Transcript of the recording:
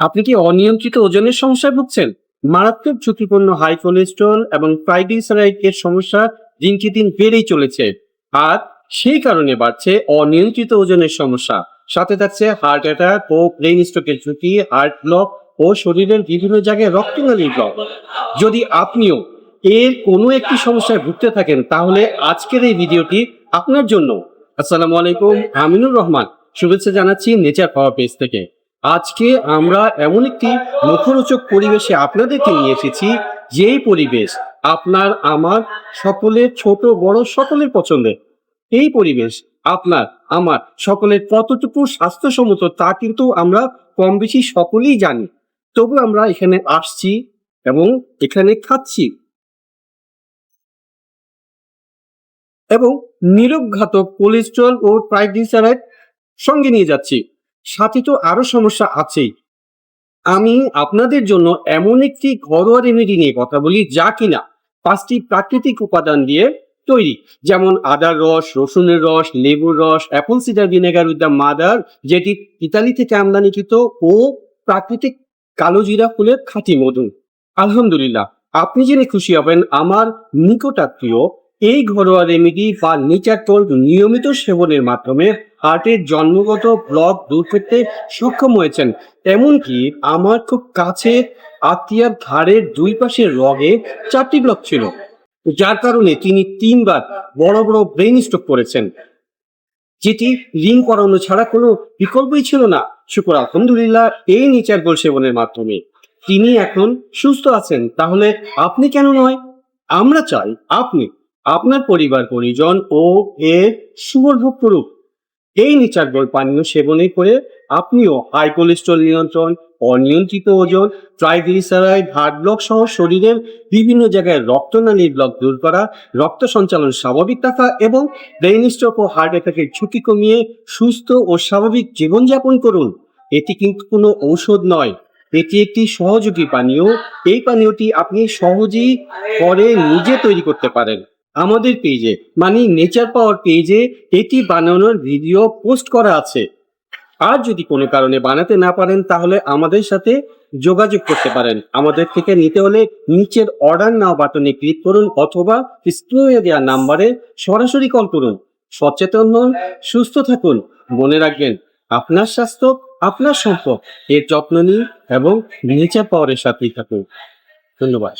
আপনি কি অনিয়ন্ত্রিত ওজনের সমস্যায় ভুগছেন? মারাত্মক ঝুঁকিপূর্ণ হাই কোলেস্ট্রল এবং ট্রাইগ্লিসারাইড এর সমস্যা দিনকে দিন বেড়েই চলেছে। আর সেই কারণে বাড়ছে অনিয়ন্ত্রিত ওজনের সমস্যা। সাথে থাকছে হার্ট অ্যাটাক ও ব্রেন স্ট্রোকের ঝুঁকি হার্ট ব্লক ও শরীরের বিভিন্ন জায়গায় রক্তনালীর ব্লক যদি আপনিও এর কোনো একটি সমস্যায় ভুগতে থাকেন, তাহলে আজকের এই ভিডিওটি আপনার জন্য। আসসালামু আলাইকুম, আমিনুর রহমান। শুভেচ্ছা জানাচ্ছি নেচার পাওয়ার পেজ থেকে। আজকে আমরা এমন একটি মুখরোচক পরিবেশে আপনাদেরকে নিয়ে এসেছি, যেই পরিবেশ আপনার, আমার, সকলের ছোট, বড়, সকলের পছন্দের। এই পরিবেশ আপনার, আমার, সকলের কতটুকু স্বাস্থ্যসম্মত তা কিন্তু আমরা কম বেশি সকলেই জানি। তবু আমরা এখানে আসছি এবং এখানে খাচ্ছি। এবং নিরবঘাতক কোলেস্ট্রল ও ট্রাইগ্লিসারাইড সঙ্গে নিয়ে যাচ্ছি। সাথে তো আরও সমস্যা আছেই। আমি আপনাদের জন্য এমন একটি ঘরোয়া রেমেডি নিয়ে কথা বলি যা কিনা পাঁচটি প্রাকৃতিক উপাদান দিয়ে তৈরি। যেমন আদার রস, রসুনের রস, লেবুর রস apple cider vinegar with the mother যেটি ইতালি থেকে আমদানিকৃত ও প্রাকৃতিক কালো জিরা ফুলের খাঁটি মধু। আলহামদুলিল্লাহ, আপনি জেনে খুশি হবেন আমার নিকটাত্মীয় এই ঘরোয়া রেমিডি বা নেচার টোল নিয়মিত সেবনের মাধ্যমে হার্টের জন্মগত ব্লক দূর করতে সক্ষম হয়েছেন। এমনকি আমার খুব কাছে আত্মীয়ার ঘাড়ের দুই পাশের রগে চারটি ব্লক ছিল। যার কারণে তিনি তিনবার বড় বড় ব্রেন স্ট্রোক করেছেন। যেটি রিং করানো ছাড়া কোনো বিকল্পই ছিল না। শুক্র আলহামদুলিল্লাহ, এই নেচার গোল সেবনের মাধ্যমে। তিনি এখন সুস্থ আছেন, তাহলে আপনি কেন নয়? আমরা চাই আপনি আপনার পরিবার, পরিজন ও এর সুবর্ভোগ করুক এই নিচার গোল পানীয় সেবনে করে আপনিও হাই কোলেস্ট্রল নিয়ন্ত্রণ, অনিয়ন্ত্রিত ওজন, ট্রাইগ্লিসারাইড, হার্ট ব্লক সহ শরীরের বিভিন্ন জায়গায় রক্তনালীর ব্লক দূর করা, রক্ত সঞ্চালন স্বাভাবিক রাখা এবং ব্রেন স্ট্রোক ও হার্ট অ্যাটাকের ঝুঁকি কমিয়ে সুস্থ ও স্বাভাবিক জীবনযাপন করুন। এটি কিন্তু কোনো ঔষধ নয়, এটি একটি সহযোগী পানীয়। এই পানীয়টি আপনি সহজেই পরে নিজে তৈরি করতে পারেন। আমাদের পেজে মানে নেচার পাওয়ার পেজে এটি বানানোর ভিডিও পোস্ট করা আছে। আর যদি কোনো কারণে বানাতে না পারেন, তাহলে আমাদের সাথে যোগাযোগ করতে পারেন। আমাদের থেকে নিতে হলে নিচের অর্ডার নাও বাটনে ক্লিক করুন অথবা স্ক্রিনে দেওয়া নাম্বারে সরাসরি কল করুন। সচেতন হন, সুস্থ থাকুন, মনে রাখবেন, আপনার স্বাস্থ্য, আপনার সম্পদ, এর যত্ন নিন এবং নেচার পাওয়ারের সাথেই থাকুন। ধন্যবাদ।